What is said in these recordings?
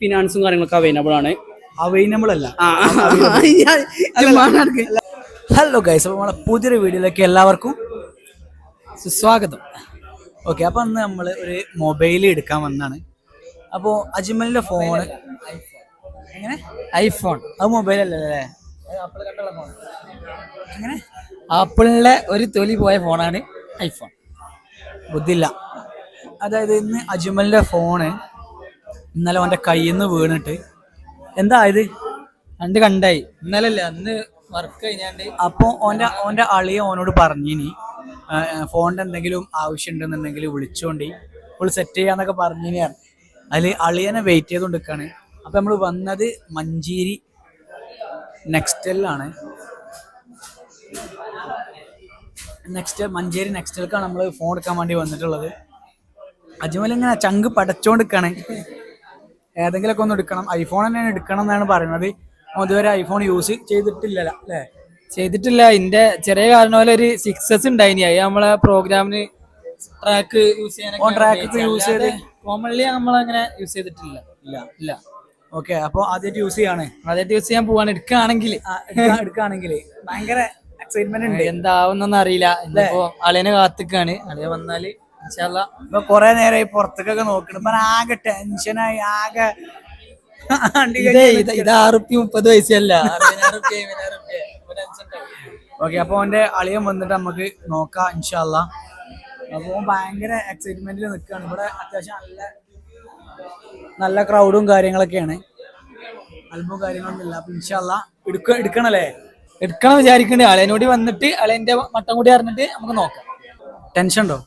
ഫിനാൻസും കാര്യങ്ങളൊക്കെ അവൈലബിൾ ആണ്. അവൈലബിൾ അല്ല. ഹലോ ഗൈസ് അപ്പോൾ നമ്മളെ പുതിയൊരു വീഡിയോയിലേക്ക് എല്ലാവർക്കും സുസ്വാഗതം. ഓക്കെ അപ്പോൾ അന്ന് നമ്മൾ ഒരു മൊബൈൽ എടുക്കാൻ വന്നാണ്. അപ്പോൾ അജ്മലിന്റെ ഫോണ് എങ്ങനെ? ഐഫോൺ അത് മൊബൈൽ അല്ലല്ലേ എങ്ങനെ? ആപ്പിളിന്റെ ഒരു തൊലി പോയ ഫോണാണ് ഐഫോൺ ബുദ്ധില്ല അതായത് ഇന്ന് അജ്മലിന്റെ ഫോണ് ഇന്നലെ അവന്റെ കയ്യിൽ നിന്ന് വീണിട്ട്. എന്താ ഇത്? രണ്ട് കണ്ടായി. ഇന്നലെ അല്ല അന്ന് വർക്ക് കഴിഞ്ഞാണ്ട്. അപ്പോൾ ഓന്റെ ഓന്റെ അളിയ ഓനോട് പറഞ്ഞിനി ഫോണിന്റെ എന്തെങ്കിലും ആവശ്യമുണ്ടെന്നുണ്ടെങ്കിൽ വിളിച്ചോണ്ടി ഫുൾ സെറ്റ് ചെയ്യാന്നൊക്കെ പറഞ്ഞിനിയാണ് അതിൽ അളിയനെ വെയിറ്റ് ചെയ്തുകൊണ്ടിരിക്കുകയാണ് അപ്പോൾ നമ്മൾ വന്നത് മഞ്ചേരി നെക്സ്റ്റലിലാണ് നെക്സ്റ്റ് മഞ്ചേരി നെക്സ്റ്റലിക്കാണ് നമ്മൾ ഫോൺ എടുക്കാൻ വേണ്ടി വന്നിട്ടുള്ളത്. അജ്മൽ ഇങ്ങനെ ചങ്ക് പടച്ചോണ്ടിരിക്കാണ് ഏതെങ്കിലുമൊക്കെ ഒന്ന് എടുക്കണം. ഐഫോൺ തന്നെയാണ് എടുക്കണം എന്നാണ് പറയുന്നത്. ഇതുവരെ ഐഫോൺ യൂസ് ചെയ്തിട്ടില്ല അല്ലേ? ചെയ്തിട്ടില്ല. ഇന്റെ ചെറിയ കാരണം പോലെ ഒരു സിക്സസ് ഉണ്ടായിനി. അത് നമ്മളെ പ്രോഗ്രാമിന് ട്രാക്ക് യൂസ് ചെയ്യാൻ ട്രാക്ക് യൂസ് ചെയ്ത്. കോമൺലി നമ്മളങ്ങനെ യൂസ് ചെയ്തിട്ടില്ല. ഇല്ല ഇല്ല. ഓക്കെ അപ്പോൾ ആദ്യമായിട്ട് യൂസ് ചെയ്യാണ്. ആദ്യമായിട്ട് യൂസ് ചെയ്യാൻ പോവാണ്. എടുക്കുകയാണെങ്കിൽ എടുക്കുകയാണെങ്കിൽ ഭയങ്കര എക്സൈറ്റ്മെന്റ് ഉണ്ട്. എന്താവുന്നൊന്നും അറിയില്ല. ഇന്നിപ്പോ അളിയനെ കാത്തിക്കാണ്. അളിയ വന്നാൽ ഇപ്പൊ കൊറേ നേരമായി പുറത്തേക്കൊക്കെ നോക്കണം ഇപ്പൊ ആകെ ടെൻഷനായി ആകെ ഇതേ ആറുപ്പി മുപ്പത് വയസ്സല്ല. ഓക്കെ അപ്പൊ അവന്റെ അളിയൻ വന്നിട്ട് നമുക്ക് നോക്കാം ഇൻഷാല്ല. അപ്പൊ ഭയങ്കര എക്സൈറ്റ്മെന്റിൽ നിൽക്കുകയാണ്. ഇവിടെ അത്യാവശ്യം നല്ല നല്ല ക്രൗഡും കാര്യങ്ങളൊക്കെയാണ്. അല്പവും കാര്യങ്ങളൊന്നും ഇല്ല. അപ്പൊ ഇൻഷാല്ല എടുക്ക എടുക്കണല്ലേ? എടുക്കണം വിചാരിക്കണ്ടേ. അളയനോടി വന്നിട്ട് അളിയന്റെ മട്ടം കൂടി അറിഞ്ഞിട്ട് നമുക്ക് നോക്കാം. ടെൻഷൻ ഉണ്ടോ?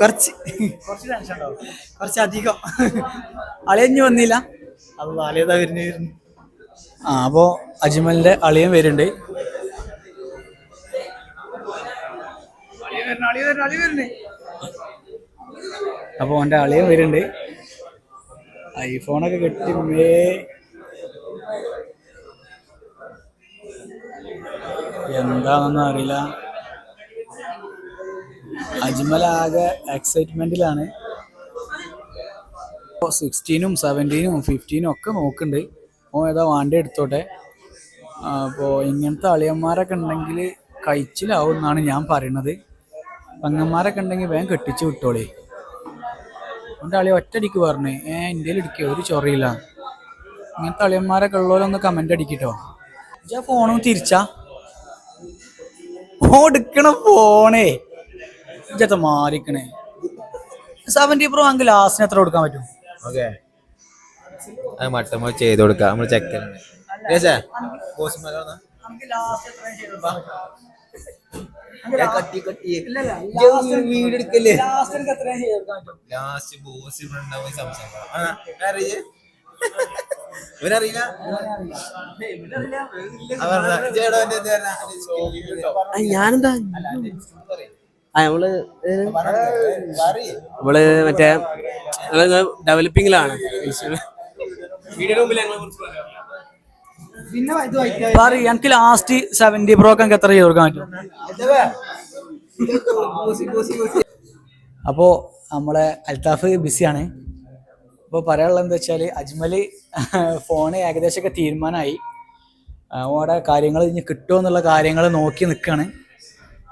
കുറച്ച് കുറച്ച്. അധികം അളിയഞ്ഞു വന്നില്ല. അത് അളിയതാ വരുന്ന ആ അപ്പോൾ അജ്മലിന്റെ അളിയൻ വരുന്നുണ്ട്. അപ്പൊ ഓന്റെ അളിയൻ വരുന്നുണ്ട്. ഐഫോണൊക്കെ കെട്ടി മേ എന്താണെന്നൊന്നും അറിയില്ല. അജ്മൽ ആകെ എക്സൈറ്റ്മെന്റിലാണ് സിക്സ്റ്റീനും സെവന്റീനും ഫിഫ്റ്റീനും ഒക്കെ നോക്കുന്നുണ്ട്. ഓ ഏതാ വാണ്ടി എടുത്തോട്ടെ? അപ്പോൾ ഇങ്ങനത്തെ അളിയന്മാരൊക്കെ ഉണ്ടെങ്കിൽ കഴിച്ചിലാവും എന്നാണ് ഞാൻ പറയണത്. പങ്ങന്മാരൊക്കെ ഉണ്ടെങ്കിൽ വേഗം കെട്ടിച്ച് വിട്ടോളേ. എന്റെ അളി ഒറ്റടിക്ക് പറഞ്ഞു ഏ ഇന്ത്യയിൽ ഇടിക്കുക ഒരു ചൊറിയില്ല. ഇങ്ങനത്തെ അളിയന്മാരൊക്കെ ഉള്ളവരൊന്ന് കമന്റ് അടിക്കട്ടോ. ഞാൻ ഫോണും തിരിച്ചാ. ഓ എടുക്കണ ഫോണേ ഇജത്തെ മാറിക്കണേ. സെവന്റി പ്രോ ആണെങ്കിൽ ലാസ്റ്റിന് എത്ര കൊടുക്കാൻ പറ്റും? ഓക്കെ. അത് മട്ടമ്മ ചെയ്ത് കൊടുക്കാം. നമ്മൾ ചെക്കനാണ് ലാസ്റ്റ് ബോസ് ഇവിടെ ഉണ്ടാവും സംസാരിക്കണം ഇവനറിയില്ല? ഞാനെന്താ? ആ നമ്മൾ നമ്മൾ മറ്റേ ഡെവലപ്പിംഗിലാണ് എനിക്ക് ലാസ്റ്റ് സെവന്റി പ്രോ ഒക്കെ എനിക്ക് എത്ര ചെയ്ത് കൊടുക്കാൻ പറ്റും? അപ്പോ നമ്മളെ അൽത്താഫ് ബിസിയാണ്. അപ്പോൾ പറയാനുള്ളത് എന്താ വെച്ചാൽ അജ്മൽ ഫോണ് ഏകദേശമൊക്കെ തീരുമാനമായി. അവിടെ കാര്യങ്ങൾ ഇനി കിട്ടുമോ എന്നുള്ള കാര്യങ്ങൾ നോക്കി നിൽക്കുകയാണ്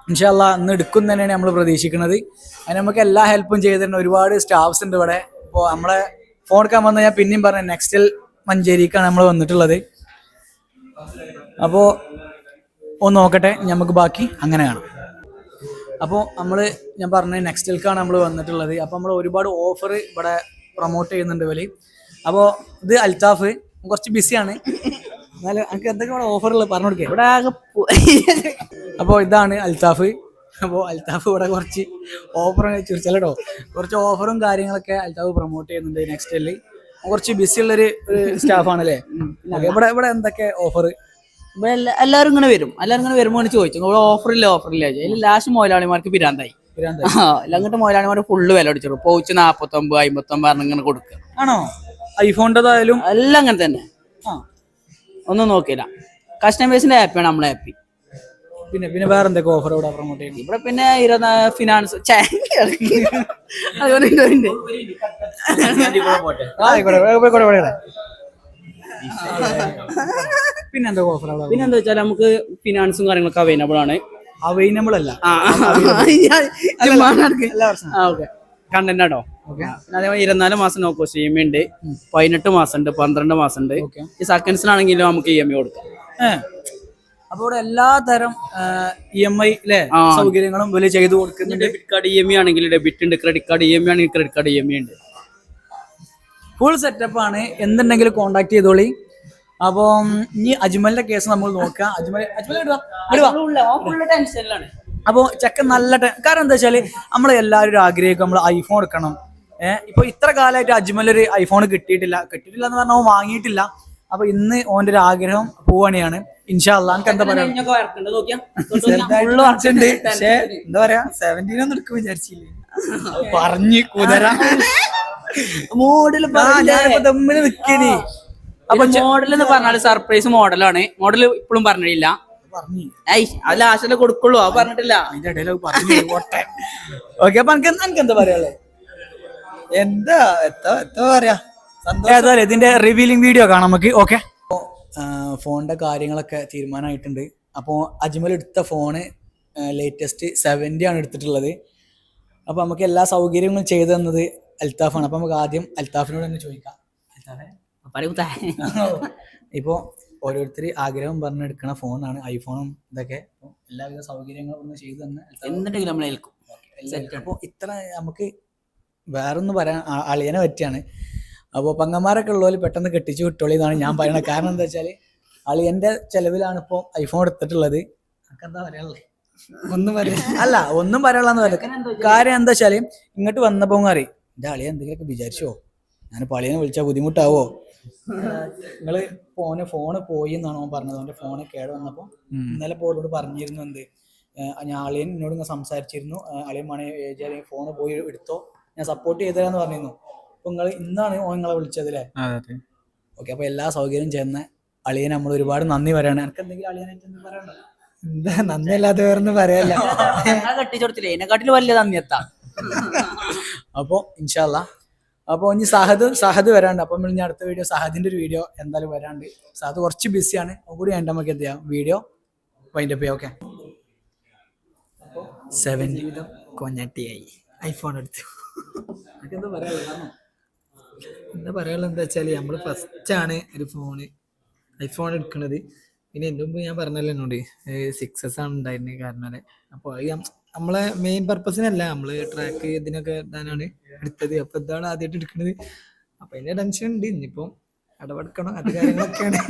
ഇൻഷാല്ല ഇന്ന് എടുക്കും തന്നെയാണ് നമ്മൾ പ്രതീക്ഷിക്കുന്നത്. അതിന് നമുക്ക് എല്ലാ ഹെൽപ്പും ചെയ്തിട്ടുണ്ട് ഒരുപാട് സ്റ്റാഫ്സ് ഉണ്ട് ഇവിടെ. ഇപ്പോൾ നമ്മളെ ഫോൺ എടുക്കാൻ വന്ന് ഞാൻ പിന്നെയും പറഞ്ഞു നെക്സ്റ്റിൽ മഞ്ചേരിക്കാണ് നമ്മൾ വന്നിട്ടുള്ളത്. അപ്പോൾ ഒന്ന് നോക്കട്ടെ നമുക്ക് ബാക്കി അങ്ങനെ കാണാം. അപ്പോൾ നമ്മൾ ഞാൻ പറഞ്ഞ നെക്സ്റ്റിൽക്കാണ് നമ്മൾ വന്നിട്ടുള്ളത്. അപ്പോൾ നമ്മൾ ഒരുപാട് ഓഫർ ഇവിടെ പ്രൊമോട്ട് ചെയ്യുന്നുണ്ട് ഇവർ. അപ്പോൾ ഇത് അൽത്താഫ് കുറച്ച് ബിസിയാണ് എന്നാലും എനിക്ക് എന്തൊക്കെ ഓഫറുള്ളത് പറഞ്ഞു കൊടുക്കേ. ഇവിടെ അപ്പോൾ ഇതാണ് അൽത്താഫ്. അപ്പോൾ അൽത്താഫ് ഇവിടെ കുറച്ച് ഓഫർ കേട്ടോ കുറച്ച് ഓഫറും കാര്യങ്ങളൊക്കെ അൽത്താഫ് പ്രൊമോട്ട് ചെയ്യുന്നുണ്ട് നെക്സ്റ്റ് നെക്സ്റ്റിൽ കുറച്ച് ബിസി ഉള്ളൊരു സ്റ്റാഫാണ് അല്ലേ ഇവിടെ ഇവിടെ എന്തൊക്കെ ഓഫർ ഇവിടെ എല്ലാവരും ഇങ്ങനെ വരും. എല്ലാവരും ഇങ്ങനെ വരുമ്പോൾ ചോദിച്ചു. ഇവിടെ ഓഫറില്ല ഓഫറില്ല അതിൽ ലാസ്റ്റ് മുതലാളിമാർക്ക് പിരാന്തായി. അങ്ങോട്ട് മുതലാളിമാർ ഫുള്ള് വില അടിച്ചു പോച്ച് നാപ്പത്തൊമ്പത് അമ്പത്തൊമ്പത് പറഞ്ഞ് ഇങ്ങനെ കൊടുക്കുക. ആണോ? ഐഫോണിന്റെതായാലും എല്ലാം അങ്ങനെ തന്നെ. ആ. ഒന്നും നോക്കിയില്ല. കസ്റ്റമേഴ്സിന്റെ ആപ്പാണ് നമ്മളെ ഹാപ്പി പിന്നെ പിന്നെ വേറെ എന്തൊക്കെ ഓഫർ ഇവിടെ പ്രൊമോട്ട് ചെയ്യുന്നത് ഇവിടെ പിന്നെ ഇരുന്ന ഫിനാൻസ് അതുകൊണ്ട് ഇവിടെ പിന്നെ എന്തൊക്കെ ഓഫർ പിന്നെ എന്താ വെച്ചാൽ നമുക്ക് ഫിനാൻസും കാര്യങ്ങളൊക്കെ അവൈലബിൾ ആണ് അവൈലബിൾ അല്ല കണ്ടന്റ് ആണോ അതേപോലെ ഇരുപത്തിനാല് മാസം നോക്കോ സി എം ഉണ്ട് പതിനെട്ട് മാസം ഉണ്ട് പന്ത്രണ്ട് മാസം ഉണ്ട് ഈ സെക്കൻഡ്സിനാണെങ്കിലും നമുക്ക് ഇ എം ഐ കൊടുക്കാം അപ്പൊ ഇവിടെ എല്ലാ തരം ഇ എം ഐ അല്ലെ സൗകര്യങ്ങളും വലിയ ചെയ്തു കൊടുക്കുന്നുണ്ട്. Debit card E M I ആണെങ്കിൽ ഡെബിറ്റ് ഉണ്ട് credit card E M I ആണെങ്കിൽ credit card E M I ഉണ്ട്. ഫുൾ സെറ്റപ്പ് ആണ്. എന്തുണ്ടെങ്കിലും കോണ്ടാക്ട് ചെയ്തോളി. അപ്പം ഇനി അജ്മലിന്റെ കേസ് നമ്മൾ നോക്കാം. അജ്മൽ ഇടുക ടെൻഷനിലാണ് അപ്പോൾ ചെക്കൻ നല്ല കാരണം എന്താ വെച്ചാൽ നമ്മൾ എല്ലാവരും ആഗ്രഹിക്കും നമ്മൾ ഐഫോൺ എടുക്കണം. ഏഹ് ഇപ്പൊ ഇത്ര കാലമായിട്ട് അജ്മൽ ഒരു ഐഫോൺ കിട്ടിയിട്ടില്ല. കിട്ടിയിട്ടില്ല എന്ന് പറഞ്ഞാൽ വാങ്ങിയിട്ടില്ല. അപ്പൊ ഇന്ന് ഓന്റെ ഒരു ആഗ്രഹം പോവാണിയാണ്. ഇൻഷാല്ല എന്താ പറയാ? ഫുള്ള് വർച്ചുണ്ട് പക്ഷേ എന്താ പറയാ സെവന്റീൻ ഒന്നും എടുക്കും വിചാരിച്ചില്ലേ? പറഞ്ഞു കുതിര. മോഡൽ ആ, ഞാനിപ്പോ തമ്മിൽ നിക്കണേ അപ്പൊ മോഡൽ എന്ന് പറഞ്ഞാൽ സർപ്രൈസ് മോഡലാണ്. മോഡൽ ഇപ്പോഴും പറഞ്ഞില്ല. പറഞ്ഞു. ഐ അത് ലാസ്റ്റിലെ കൊടുക്കുള്ളൂ. അത് പറഞ്ഞിട്ടില്ല. ഓക്കെ അപ്പൊ എനിക്ക് എന്താ പറയാ എന്താ എത്താ എത്താ പറയാ? ഏതായാലും ഇതിന്റെ റിവീലിംഗ് വീഡിയോ കാണാം നമുക്ക്. ഓക്കെ ഫോണിന്റെ കാര്യങ്ങളൊക്കെ തീരുമാനമായിട്ടുണ്ട്. അപ്പോൾ അജ്മൽ എടുത്ത ഫോണ് ലേറ്റസ്റ്റ് സെവന്റി ആണ് എടുത്തിട്ടുള്ളത്. അപ്പോൾ നമുക്ക് എല്ലാ സൗകര്യങ്ങളും ചെയ്തു തന്നത് അൽത്താഫാണ് അപ്പോൾ നമുക്ക് ആദ്യം അൽത്താഫിനോട് തന്നെ ചോദിക്കാം. ഇപ്പോ ഇപ്പോൾ ഓരോരുത്തർ ആഗ്രഹം പറഞ്ഞെടുക്കണ ഫോണാണ് ഐഫോണും ഇതൊക്കെ. അപ്പോൾ എല്ലാവിധ സൗകര്യങ്ങളും ഒന്ന് ചെയ്തു തന്നെ എന്നിട്ടെങ്കിലും നമ്മൾ ഏൽക്കും. അപ്പോൾ ഇത്ര നമുക്ക് വേറൊന്നും പറയാൻ അളിയനെ പറ്റിയാണ്. അപ്പോൾ പങ്ങന്മാരൊക്കെ ഉള്ളവർ പെട്ടെന്ന് കെട്ടിച്ചു വിട്ടോളി എന്നാണ് ഞാൻ പറയുന്നത് കാരണം എന്താ വെച്ചാൽ ആൾ എന്റെ ചെലവിലാണ് ഇപ്പോൾ ഐഫോൺ എടുത്തിട്ടുള്ളത്. നമുക്ക് എന്താ പറയാനുള്ളത് ഒന്നും പറയാ അല്ല ഒന്നും പറയാനുള്ളതെന്ന് പറയുന്നത് കാര്യം എന്താ വെച്ചാൽ ഇങ്ങോട്ട് വന്നപ്പോൾ അറി എന്റെ അളിയെ എന്തെങ്കിലുമൊക്കെ വിചാരിച്ചോ? ഞാൻ പളിയെ വിളിച്ചാൽ ബുദ്ധിമുട്ടാവോ? നിങ്ങൾ ഫോന് ഫോണ് പോയി എന്നാണ് അവൻ പറഞ്ഞത്. അവന്റെ ഫോണ് കേട് വന്നപ്പോൾ ഇന്നലെ പോലോട് പറഞ്ഞിരുന്നു എന്ത് ഞാൻ അളിയൻ എന്നോട് ഇങ്ങനെ സംസാരിച്ചിരുന്നു. അളിയൻ മണി ഫോണ് പോയി എടുത്തോ. ഞാൻ സപ്പോർട്ട് ചെയ്തരാന്ന് പറഞ്ഞിരുന്നു. അപ്പൊ നിങ്ങൾ ഇന്നാണ് ഓൻ നിങ്ങളെ വിളിച്ചത് അല്ലേ ഓക്കെ അപ്പൊ എല്ലാ സൗകര്യം ചെയ്യുന്ന അളിയൻ നമ്മൾ ഒരുപാട് നന്ദി പറയാണ്. എനിക്ക് എന്തെങ്കിലും അളിയനായിട്ട് എന്തെങ്കിലും പറയണ്ടോ എന്താ നന്ദിയല്ലാതെ വേറൊന്നും പറയാല്ല. ഞങ്ങളെ കെട്ടിച്ചോടത്തില്ലേ? എന്നെക്കാട്ടിൽ വലിയ നന്ദിയെത്താ. അപ്പോൾ ഇൻഷാല്ല അപ്പോൾ ഇനി സഹദ് സഹദ് വരാണ്ട്. അപ്പം നമ്മൾ ഇനി അടുത്ത വീഡിയോ സഹദിന്റെ ഒരു വീഡിയോ എന്തായാലും വരാണ്ട്. സഹദ് കുറച്ച് ബിസിയാണ്. കൂടി വേണ്ട നമുക്ക് എന്ത് ചെയ്യാം? വീഡിയോ വൈൻഡപ്പ് ചെയ്യാം. ഓക്കെ. സെവൻ ജീവിതം കൊഞ്ഞട്ടിയായി. ഐഫോൺ എടുത്തു. എന്താ പറയാ എന്താ പറയാനുള്ളത് എന്താ വെച്ചാൽ ഫസ്റ്റ് ആണ് ഒരു ഫോണ് ഐഫോൺ എടുക്കുന്നത് പിന്നെ എന്റെ മുമ്പ് ഞാൻ പറഞ്ഞല്ലോ എന്നോട് സിക്സസ് ആണ് ഉണ്ടായിരുന്നത് കാരണം അപ്പോൾ നമ്മളെ മെയിൻ പർപ്പസിനല്ല നമ്മൾ ട്രാക്ക് ഇതിനൊക്കെ ഇടാനാണ് എടുത്തത്. അപ്പോൾ ഇതാണ് ആദ്യമായിട്ട് എടുക്കുന്നത് അപ്പോൾ അതിന്റെ ടെൻഷൻ ഉണ്ട്. ഇനിയിപ്പം അടവെടുക്കണം അത് കാര്യങ്ങളൊക്കെയാണ്.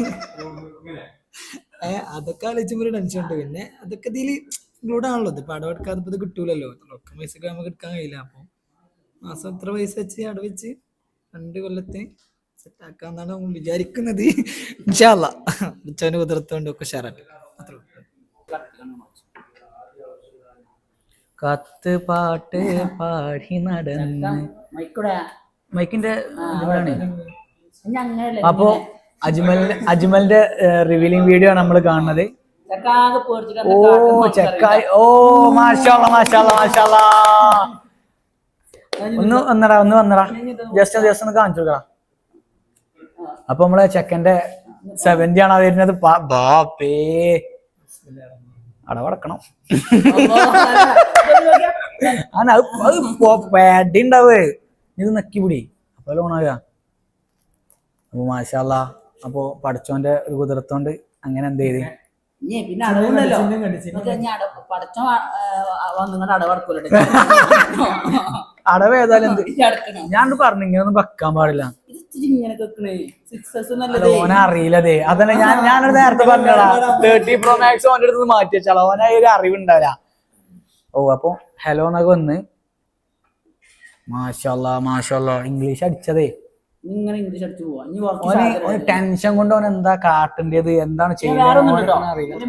അതൊക്കെ ആലോചിക്കുമ്പോൾ ടെൻഷൻ ഉണ്ട്. പിന്നെ അതൊക്കെ ഇതിൽ ഇൻക്ലൂഡ് ആണല്ലോ. ഇപ്പൊ അടവെടുക്കാതെ ഇപ്പോൾ ഇത് കിട്ടൂലല്ലോ. റൊക്കം പൈസ നമുക്ക് എടുക്കാൻ കഴിയില്ല. അപ്പോൾ മാസം എത്ര പൈസ വെച്ച് അടവെച്ച് രണ്ട് കൊല്ലത്തിന് സെറ്റാക്കാന്നാണ് നമ്മൾ വിചാരിക്കുന്നത്. ഇൻഷാല്ല കുതിർത്തോണ്ട് ഒക്കെ ഷെയറായിട്ട് അത്രേ. കത്ത് പാട്ട് പാടി നടന്ന്. മൈക്കിന്റെ ഇതാണ് അപ്പോ അജ്മലിന്റെ അജ്മലിന്റെ റിവീലിംഗ് വീഡിയോ ആണ് നമ്മൾ കാണുന്നത്. ഓ ചെക്കായി ഓ മാഷാള്ള മാഷാ മാഷാള്ള ഒന്ന് വന്നടാ ഒന്ന് വന്നടാ. ജസ്റ്റ് ജസ്റ്റ് ഒന്ന് കാണിച്ചു കൊടുക്കടാ. അപ്പൊ നമ്മളെ ചെക്കന്റെ സെവന്റി ആണ് വരുന്നത്. പാ- ബാപ്പേ. അടവടക്കണം ആണ് പേടി ഉണ്ടാവേ. ഇത് നക്കി പിടി. അപ്പൊ ലോണാക അപ്പൊ മാഷാല്ല അപ്പൊ പഠിച്ചോന്റെ ഒരു കുതിർത്തോണ്ട് അങ്ങനെ എന്ത് ചെയ്ത്? പിന്നെ അടവുണ്ടല്ലോ പഠിച്ചോ പടച്ചോ അടവടക്കൂലോ അടവ് ഏതായാലും എന്ത്? ഞാൻ പറഞ്ഞു വെക്കാൻ പാടില്ല. ഇങ്ങനെ സിക്സസ് അത് നല്ലതേ ഓനെ അറിയില്ലതേ അതല്ല ഞാൻ ഞാനൊരു നേരത്തെ പറഞ്ഞടാ തേർട്ടി പ്രോ മാക്സ് ഓന്റെ അടുത്ത് മാറ്റി വെച്ചാലോ ഓനെ ഒരു അറിവുണ്ടാവില്ല. ഓ അപ്പൊ ഹലോ എന്നൊക്കെ വന്ന്. മാഷല്ല മാഷല്ല. ഇംഗ്ലീഷ് അടിച്ചതേ. ഇങ്ങനെ ഇംഗ്ലീഷ് അടിച്ചു പോവാ. ടെൻഷൻ കൊണ്ട് എന്താ കാട്ടേണ്ടത്? എന്താണ് ഒന്നും ചെയ്യുന്നത്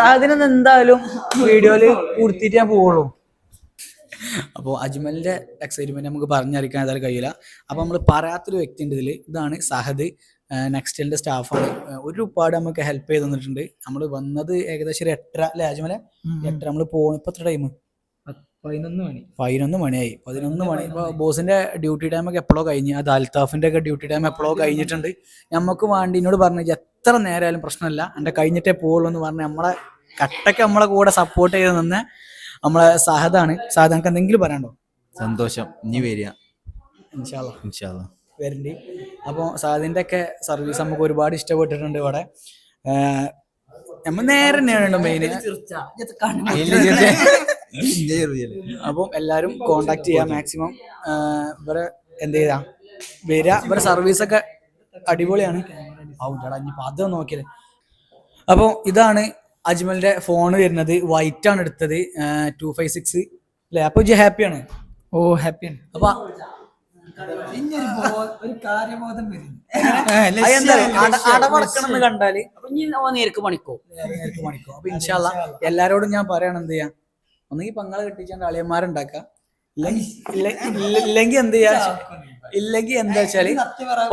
സാധനം എന്തായാലും വീഡിയോയിൽ കൊടുത്തിട്ട് ഞാൻ പോവുള്ളൂ. അപ്പോൾ അജ്മലിന്റെ എക്സൈറ്റ്മെന്റ് നമുക്ക് പറഞ്ഞറിയിക്കാൻ ഏതായാലും കഴിയില്ല. അപ്പോൾ നമ്മൾ പറയാത്തൊരു വ്യക്തി ഉണ്ട് ഇതിൽ. ഇതാണ് സഹദ്. നെക്സ്റ്റലിന്റെ സ്റ്റാഫാണ് ഒരുപാട് നമുക്ക് ഹെൽപ്പ് ചെയ്ത് തന്നിട്ടുണ്ട്. നമ്മൾ വന്നത് ഏകദേശം ഒരു എട്ടര അല്ലേ അജ്മലെ? എട്ടര നമ്മൾ പോകും ഇപ്പോൾ എത്ര ടൈം പതിനൊന്ന് മണി. പതിനൊന്ന് മണിയായി. പതിനൊന്ന് മണി. ഇപ്പോൾ ബോസിന്റെ ഡ്യൂട്ടി ടൈം ഒക്കെ എപ്പോഴോ കഴിഞ്ഞ്. അത് അൽത്താഫിന്റെ ഒക്കെ ഡ്യൂട്ടി ടൈം എപ്പോഴോ കഴിഞ്ഞിട്ടുണ്ട്. നമുക്ക് വേണ്ടി എന്നോട് പറഞ്ഞു എത്ര നേരമായാലും പ്രശ്നമില്ല. എന്റെ കഴിഞ്ഞിട്ടേ പോകുള്ളൂ എന്ന് പറഞ്ഞ് നമ്മളെ കട്ടക്ക് നമ്മളെ കൂടെ സപ്പോർട്ട് ചെയ്ത് നിന്ന് നമ്മളെ സഹദാണ് സഹദ് നമുക്ക് എന്തെങ്കിലും പറയാണ്ടോ സന്തോഷം. ഇനി വരിക. ഇൻഷാല്ല ഇൻഷാല്ലാ വരണ്ട്. അപ്പോൾ ഒക്കെ സർവീസ് നമുക്ക് ഒരുപാട് ഇഷ്ടപ്പെട്ടിട്ടുണ്ട് ഇവിടെ. നമ്മ നമ്മൾ നേരെ തന്നെയാണ് മെയിൻ അപ്പം എല്ലാരും കോണ്ടാക്ട് ചെയ്യാം മാക്സിമം ഇവരെ എന്ത് ചെയ്താ? വരിക. ഇവരെ സർവീസ് ഒക്കെ അടിപൊളിയാണ്. അപ്പൊ ഇനിയിപ്പോൾ അത് നോക്കിയത് അപ്പോൾ ഇതാണ് അജ്മലിന്റെ ഫോൺ വരുന്നത് വൈറ്റ് ആണ് എടുത്തത് ടു ഫൈവ് സിക്സ് അല്ലേ അപ്പൊ ഇജ്ജ് ഹാപ്പിയാണ് ഓ ഹാപ്പിയാണ് അപ്പൊ കണ്ടാൽ നേർക്ക് പണിക്കോ? നേർക്ക് മണിക്കോ അപ്പൊ ഇൻഷാല്ല എല്ലാരോടും ഞാൻ പറയണം എന്ത് ചെയ്യാം? ഒന്നെങ്കിൽ പങ്ങളെ കെട്ടിച്ചാണ്ട് അളിയന്മാരുണ്ടാക്കാം ഇല്ലെങ്കിൽ എന്ത് ചെയ്യാ? ഇല്ലെങ്കിൽ എന്താ വെച്ചാൽ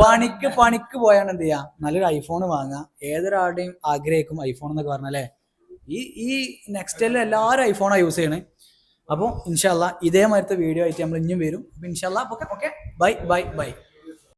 പണിക്ക് പണിക്ക് പോയാണ് എന്ത് ചെയ്യാ? നല്ലൊരു ഐഫോൺ വാങ്ങാ. ഏതൊരാളുടെയും ആഗ്രഹിക്കും ഐഫോൺ എന്നൊക്കെ പറഞ്ഞാലേ. ഈ ഈ നെക്സ്റ്റ് എല്ലാവരും ഐഫോണാണ് യൂസ് ചെയ്യണേ. അപ്പോൾ ഇൻഷാല്ല ഇതേമാതിരത്തെ വീഡിയോ ആയിട്ട് നമ്മൾ ഇനിയും വരും. അപ്പോൾ ഇൻഷാല്ല okay okay bye bye bye